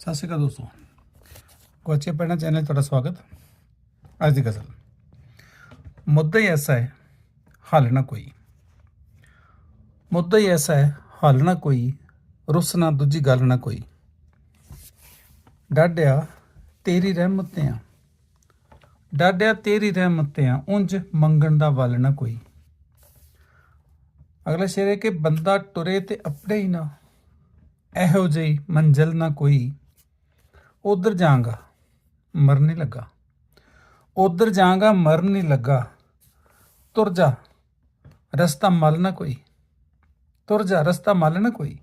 ਸਤਿ ਸ਼੍ਰੀ ਅਕਾਲ ਦੋਸਤੋ। ਕੋਚੇ ਪੈਣਾ ਚੈਨਲ ਤੁਹਾਡਾ ਸਵਾਗਤ। ਅੱਜ ਦੀ ਗਜ਼ਲ। ਮੁੱਦਾ ਹੀ ਐਸਾ ਹੈ, ਹੱਲ ਨਾ ਕੋਈ। ਮੁੱਦਾ ਹੀ ਐਸਾ ਹੈ, ਹੱਲ ਨਾ ਕੋਈ, ਰੁੱਸ ਨਾ ਦੂਜੀ ਗੱਲ ਨਾ ਕੋਈ। ਡਾਡਿਆ ਤੇਰੀ ਰਹਿਮਤਿਆਂ ਤੇ ਤੇਰੀ ਰਹਿਮਤਿਆਂ ਤੇ ਉਂਝ ਮੰਗਣ ਦਾ ਵੱਲ ਨਾ ਕੋਈ। ਅਗਲਾ ਸ਼ੇਰ ਹੈ ਕਿ ਬੰਦਾ ਟੁਰੇ ਤੇ ਆਪਣੇ ਹੀ ਨਾ। ਇਹੋ ਜਿਹੀ ਮੰਜ਼ਲ ਨਾ ਕੋਈ। ਉਧਰ ਜਾਗਾ ਮਰਨ ਨਹੀਂ ਲੱਗਾ। ਉਧਰ ਜਾਗਾ ਮਰਨ ਨਹੀਂ ਲੱਗਾ। ਤੁਰ ਜਾ, ਰਸਤਾ ਮਲ ਨਾ ਕੋਈ। ਤੁਰ ਜਾ, ਰਸਤਾ ਮਲ ਨਾ ਕੋਈ।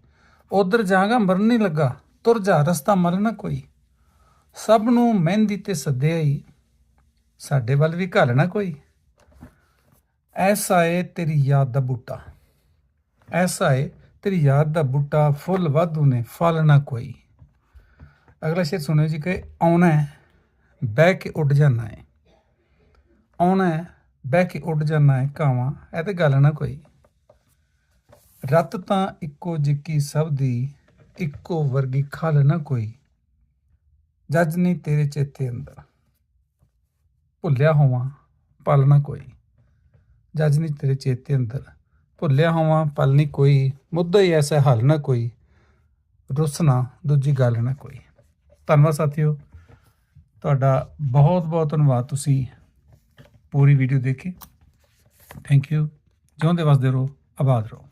ਉਧਰ ਜਾਗਾ ਮਰਨ ਨਹੀਂ ਲੱਗਾ। ਤੁਰ ਜਾ, ਰਸਤਾ ਮਲ ਨਾ ਕੋਈ। ਸਭ ਨੂੰ ਮਹਿੰਦੀ ਤੇ ਸੱਦਿਆ ਹੀ ਸਾਡੇ ਵੱਲ ਵੀ ਘੱਲ ਨਾ ਕੋਈ। ਐਸਾ ਏ ਤੇਰੀ ਯਾਦ ਦਾ ਬੂਟਾ। ਐਸਾ ਏ ਤੇਰੀ ਯਾਦ ਦਾ ਬੂਟਾ, ਫੁੱਲ ਵਾਧੂ ਨੇ, ਫਲ ਨਾ ਕੋਈ। ਅਗਲਾ ਸ਼ੇਰ ਸੁਣਿਓ ਜੀ ਕਿ ਆਉਣਾ ਬਹਿ ਕੇ ਉੱਡ ਜਾਣਾ ਹੈ। ਆਉਣਾ ਹੈ, ਬਹਿ ਕੇ ਉੱਡ ਜਾਣਾ ਹੈ ਕਾਵਾਂ, ਇਹ ਤੇ ਗੱਲ ਨਾ ਕੋਈ। ਰਤ ਤਾਂ ਇੱਕੋ ਜਿੱਕੀ ਸਭ ਦੀ, ਇੱਕੋ ਵਰਗੀ ਖਲ ਨਾ ਕੋਈ। ਜੱਜ ਨਹੀਂ ਤੇਰੇ ਚੇਤੇ ਅੰਦਰ। ਭੁੱਲਿਆ ਹੋਵਾਂ, ਪਲ ਨਾ ਕੋਈ। ਜੱਜ ਨਹੀਂ ਤੇਰੇ ਚੇਤੇ ਅੰਦਰ। ਭੁੱਲਿਆ ਹੋਵਾਂ, ਪਲ ਨਹੀਂ ਕੋਈ। ਮੁੱਦਾ ਹੀ ਐਸਾ ਹੱਲ ਨਾ ਕੋਈ। ਰੁੱਸਣਾ ਦੂਜੀ ਗੱਲ ਨਾ ਕੋਈ। ਧੰਨਵਾਦ ਸਾਥੀਓ। ਤੁਹਾਡਾ ਬਹੁਤ ਬਹੁਤ ਧੰਨਵਾਦ ਤੁਸੀਂ ਪੂਰੀ ਵੀਡੀਓ ਦੇਖੀ। ਥੈਂਕ ਯੂ ਜਿਉਂਦੇ ਵਸਦੇ ਰਹੋ, ਆਬਾਦ ਰਹੋ।